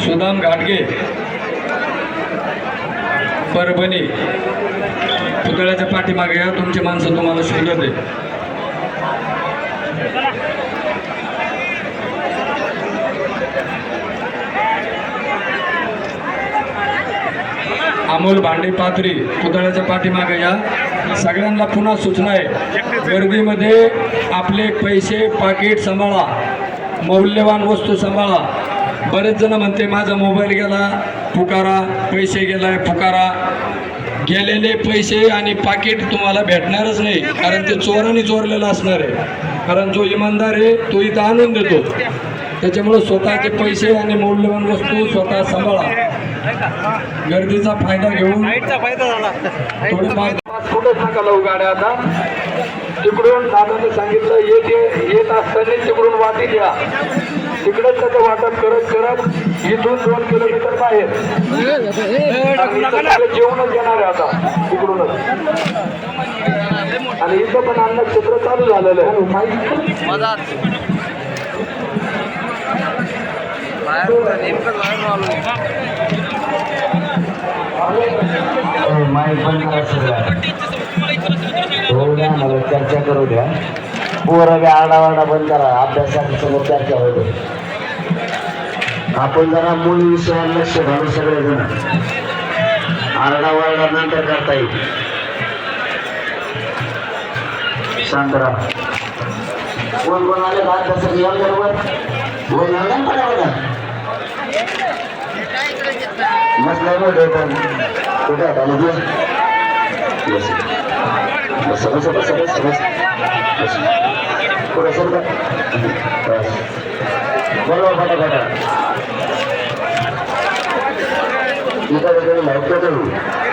सुदाम घाटगे. परभणी. पुतळ्याच्या पाठीमागे या तुमची माणसं तुम्हाला शोधत आहे अमोल भांडे पात्री पुतळ्याच्या पाठीमागे या. सगळ्यांना पुन्हा सूचना आहे. गर्दीमध्ये आपले पैसे पाकिट सांभाळा. मौल्यवान वस्तू सांभाळा. बरेच जण म्हणते माझा मोबाईल गेला पुकारा पैसे गेलाय पुकारा. गेलेले पैसे आणि पाकिट तुम्हाला भेटणारच नाही कारण ते चोराने चोरलेलं असणार आहे. कारण जो इमानदार आहे तो इथं आणून देतो. त्याच्यामुळं स्वतःचे पैसे आणि मौल्यवान वस्तू स्वतः सांभाळा. गर्दीचा फायदा घेऊन थोडेफार कुठे नका लावू गाड्या आता? तिकडून दादाने सांगितलं येत ये- येत असताना तिकडून वाटी द्या. तिकडेच त्याचं वाटप करत करत इथून दोन किलोमीटर बाहेर. जेवणच येणार आहे आता तिकडूनच. आणि इथं पण अन्न क्षेत्र चालू झालेलं आहे. माईक बंद करा हो द्या हो, मला चर्चा करू द्या. पोरं बी आरडावारडा बंद करा अभ्यासाच्या समोर चर्चा होईल. आपण जरा मूळ विषयावर लक्ष घालू सगळे जण आरडावारडा नंतर करता येईल. शांत राहा. कोण कोण आले का अभ्यासात बरोबर बोल नाही पटापटा más largo de para los los los los los los los